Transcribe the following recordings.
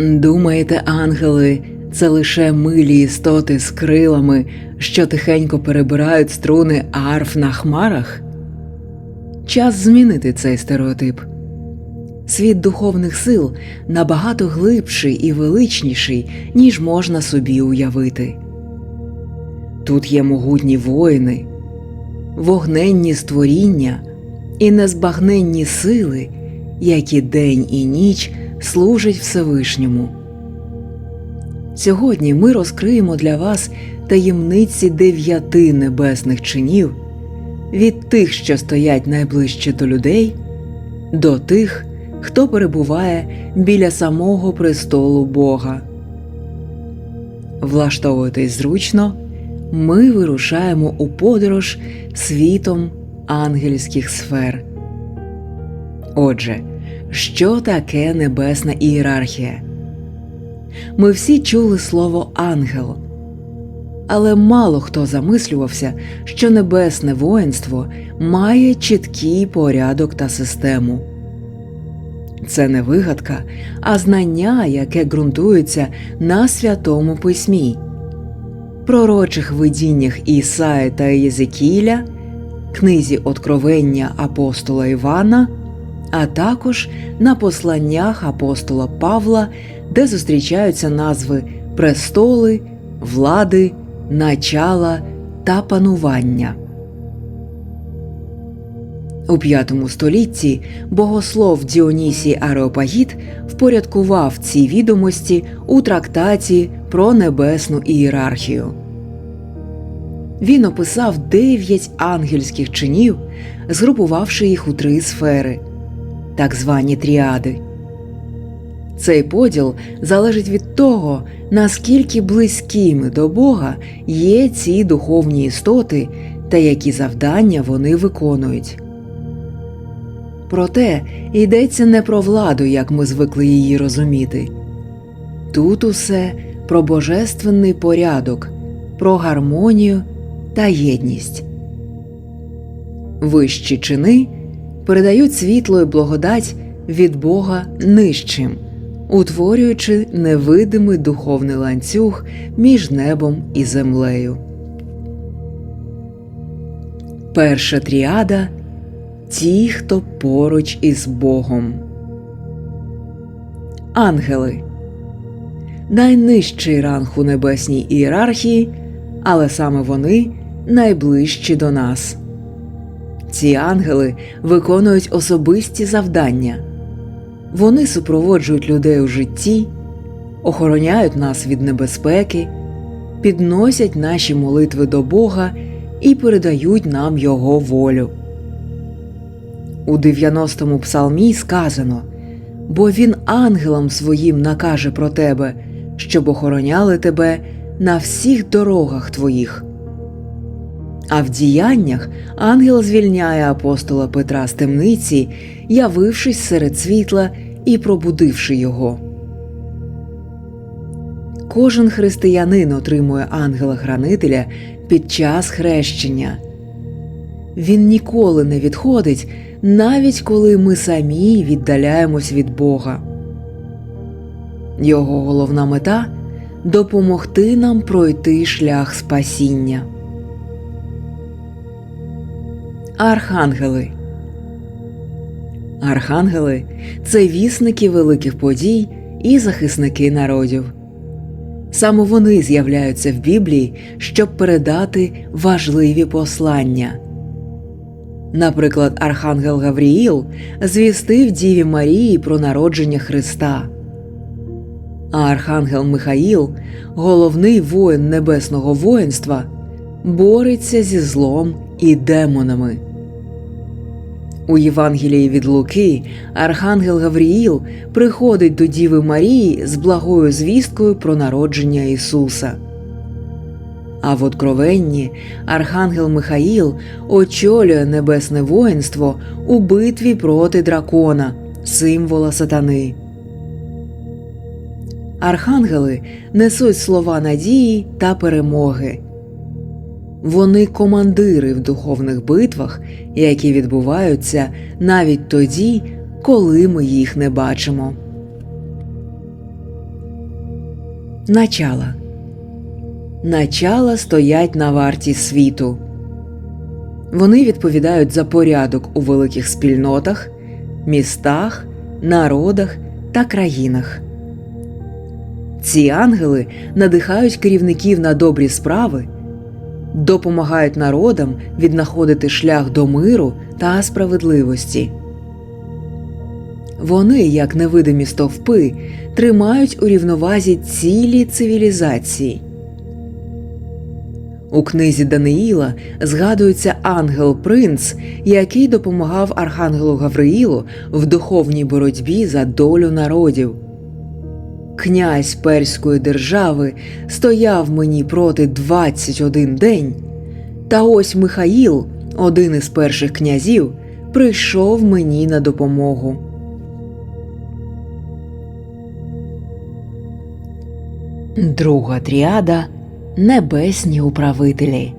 Думаєте, ангели це лише милі істоти з крилами, що тихенько перебирають струни арф на хмарах? Час змінити цей стереотип. Світ духовних сил набагато глибший і величніший, ніж можна собі уявити. Тут є могутні воїни, вогненні створіння і незбагненні сили, які день і ніч служать Всевишньому. Сьогодні ми розкриємо для вас таємниці дев'яти небесних чинів від тих, що стоять найближче до людей, до тих, хто перебуває біля самого престолу Бога. Влаштовуйтесь зручно, ми вирушаємо у подорож світом ангельських сфер. Отже, що таке небесна ієрархія? Ми всі чули слово ангел, але мало хто замислювався, що небесне воїнство має чіткий порядок та систему. Це не вигадка, а знання, яке ґрунтується на святому письмі, пророчих видіннях Ісаї та Єзекіля, книзі Откровення апостола Івана, а також на посланнях апостола Павла, де зустрічаються назви престоли, влади, начала та панування. У V столітті богослов Діонісій Ареопагіт впорядкував ці відомості у трактаті про небесну ієрархію. Він описав дев'ять ангельських чинів, згрупувавши їх у три сфери, так звані тріади. Цей поділ залежить від того, наскільки близькими до Бога є ці духовні істоти та які завдання вони виконують. Проте йдеться не про владу, як ми звикли її розуміти. Тут усе про божественний порядок, про гармонію та єдність. Вищі чини передають світло і благодать від Бога нижчим, утворюючи невидимий духовний ланцюг між небом і землею. Перша тріада ті, хто поруч із Богом. Ангели найнижчий ранг у небесній ієрархії, але саме вони найближчі до нас. Ці ангели виконують особисті завдання. Вони супроводжують людей у житті, охороняють нас від небезпеки, підносять наші молитви до Бога і передають нам Його волю. У 90-му псалмі сказано бо він ангелам своїм накаже про тебе, щоб охороняли тебе на всіх дорогах твоїх. А в діяннях ангел звільняє апостола Петра з темниці, явившись серед світла і пробудивши його. Кожен християнин отримує ангела-хранителя під час хрещення. Він ніколи не відходить, навіть коли ми самі віддаляємось від Бога. Його головна мета допомогти нам пройти шлях спасіння. Архангели Архангели це вісники великих подій і захисники народів. Саме вони з'являються в Біблії, щоб передати важливі послання. Наприклад, Архангел Гавріїл звістив Діві Марії про народження Христа, а Архангел Михаїл, головний воїн небесного воїнства, бореться зі злом і демонами. У Євангелії від Луки Архангел Гавріїл приходить до Діви Марії з благою звісткою про народження Ісуса. А в Откровенні Архангел Михаїл очолює небесне воїнство у битві проти дракона, символа сатани. Архангели несуть слова надії та перемоги. Вони командири в духовних битвах, які відбуваються навіть тоді, коли ми їх не бачимо. Начала Начала стоять на варті світу. Вони відповідають за порядок у великих спільнотах, містах, народах та країнах. Ці ангели надихають керівників на добрі справи, допомагають народам віднаходити шлях до миру та справедливості. Вони, як невидимі стовпи, тримають у рівновазі цілі цивілізації. У книзі Даниїла згадується ангел-принц, який допомагав архангелу Гавриїлу в духовній боротьбі за долю народів. Князь Перської держави стояв мені проти 21 день, та ось Михаїл, один із перших князів, прийшов мені на допомогу. Друга тріада Небесні управителі.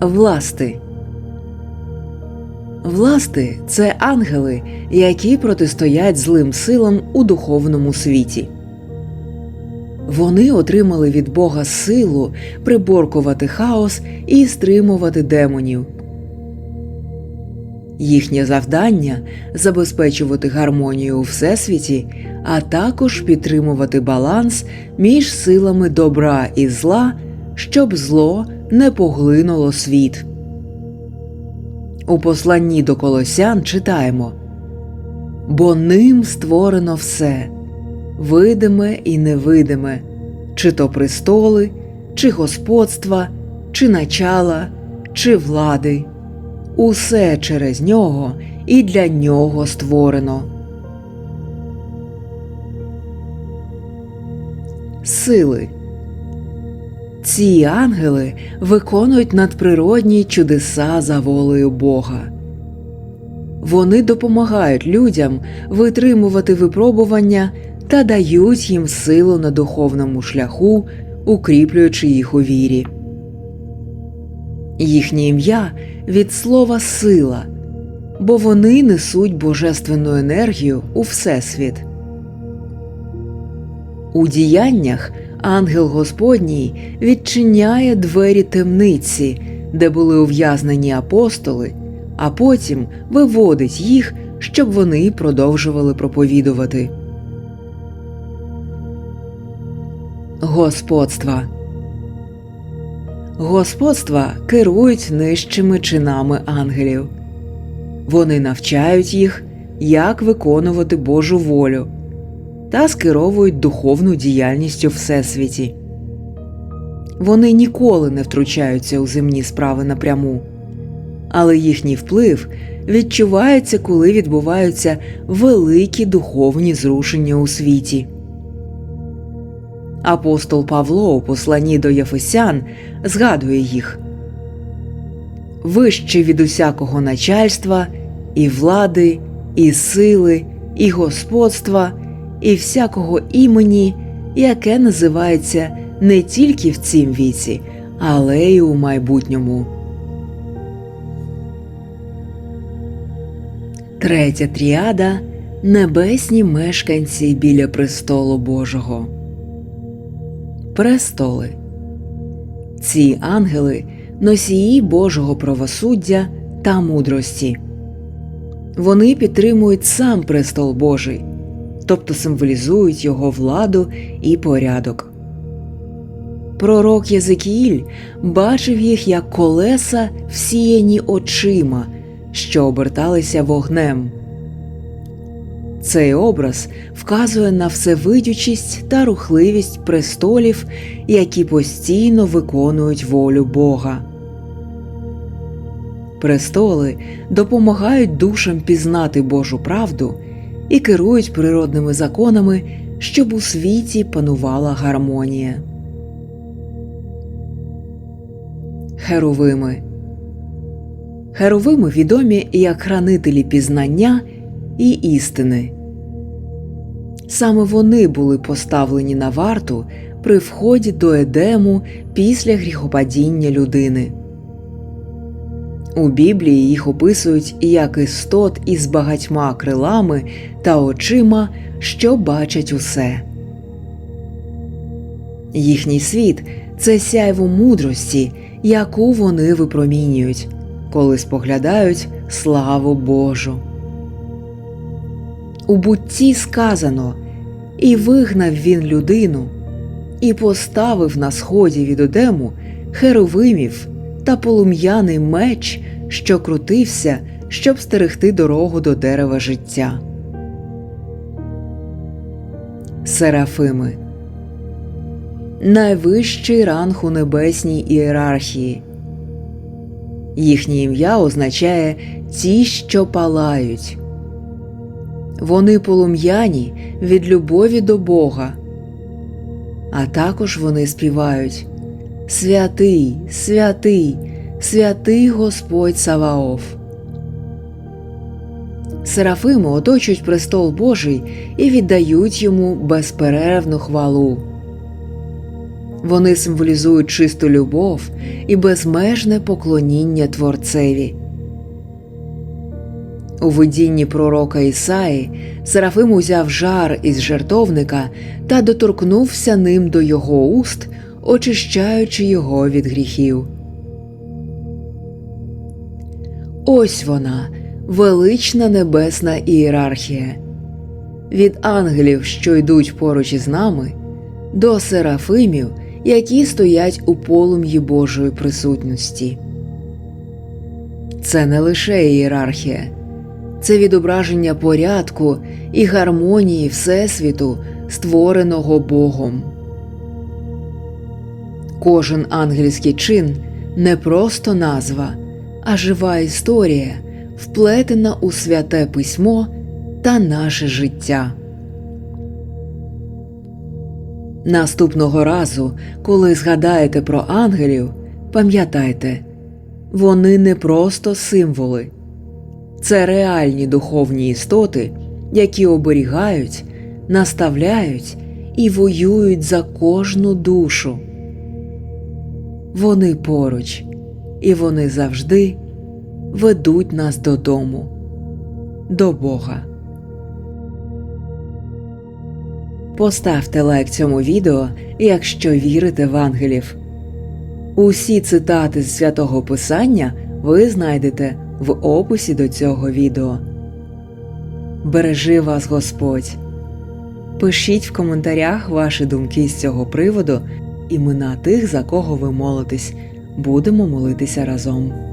Власти. Власти це ангели, які протистоять злим силам у духовному світі. Вони отримали від Бога силу приборкувати хаос і стримувати демонів. Їхнє завдання забезпечувати гармонію у всесвіті, а також підтримувати баланс між силами добра і зла, щоб зло не поглинуло світ. У посланні до Колосян читаємо Бо ним створено все видиме і невидиме, чи то престоли, чи господства, чи начала, чи влади. Усе через нього і для нього створено. Сили ці ангели виконують надприродні чудеса за волею Бога. Вони допомагають людям витримувати випробування та дають їм силу на духовному шляху, укріплюючи їх у вірі. Їхнє ім'я від слова сила, бо вони несуть божественну енергію у Всесвіт. У діяннях ангел Господній відчиняє двері темниці, де були ув'язнені апостоли, а потім виводить їх, щоб вони продовжували проповідувати. Господства Господства керують нижчими чинами ангелів. Вони навчають їх, як виконувати Божу волю та скеровують духовну діяльність у Всесвіті. Вони ніколи не втручаються у земні справи напряму, але їхній вплив відчувається, коли відбуваються великі духовні зрушення у світі. Апостол Павло у посланні до Єфесян згадує їх вище від усякого начальства, і влади, і сили, і господства, і всякого імені, яке називається не тільки в цім віці, але й у майбутньому. Третя тріада небесні мешканці біля престолу Божого. Престоли. Ці ангели носії Божого правосуддя та мудрості. Вони підтримують сам престол Божий, тобто символізують його владу і порядок. Пророк Єзекіїль бачив їх як колеса, всіяні очима, що оберталися вогнем. Цей образ вказує на всевидючість та рухливість престолів, які постійно виконують волю Бога. Престоли допомагають душам пізнати Божу правду і керують природними законами, щоб у світі панувала гармонія. Херовими Херовими відомі як хранителі пізнання і істини. Саме вони були поставлені на варту при вході до Едему після гріхопадіння людини. У Біблії їх описують як істот із багатьма крилами та очима, що бачать усе. Їхній світ це сяйво мудрості, яку вони випромінюють, коли споглядають славу Божу. У бутті сказано І вигнав він людину, і поставив на сході від Одему херовимів та полум'яний меч, що крутився, щоб стерегти дорогу до дерева життя. Серафими найвищий ранг у небесній ієрархії. Їхнє ім'я означає ті, що палають. Вони полум'яні від любові до Бога, а також вони співають Святий, святий, святий Господь Саваоф. Серафими оточують престол Божий і віддають йому безперервну хвалу. Вони символізують чисту любов і безмежне поклоніння Творцеві. У видінні пророка Ісаї Серафим узяв жар із жертовника та доторкнувся ним до його уст, очищаючи його від гріхів. Ось вона, велична небесна ієрархія. Від ангелів, що йдуть поруч із нами, до серафимів, які стоять у полум'ї Божої присутності. Це не лише ієрархія, це відображення порядку і гармонії Всесвіту, створеного Богом. Кожен ангельський чин не просто назва, а жива історія, вплетена у святе письмо та наше життя. Наступного разу, коли згадаєте про ангелів, пам'ятайте, вони не просто символи, це реальні духовні істоти, які оберігають, наставляють і воюють за кожну душу. Вони поруч, і вони завжди ведуть нас додому, до Бога. Поставте лайк цьому відео, якщо вірите в ангелів. Усі цитати з святого Писання ви знайдете в описі до цього відео. Бережи вас Господь. Пишіть в коментарях ваші думки з цього приводу, імена тих, за кого ви молитесь. Будемо молитися разом.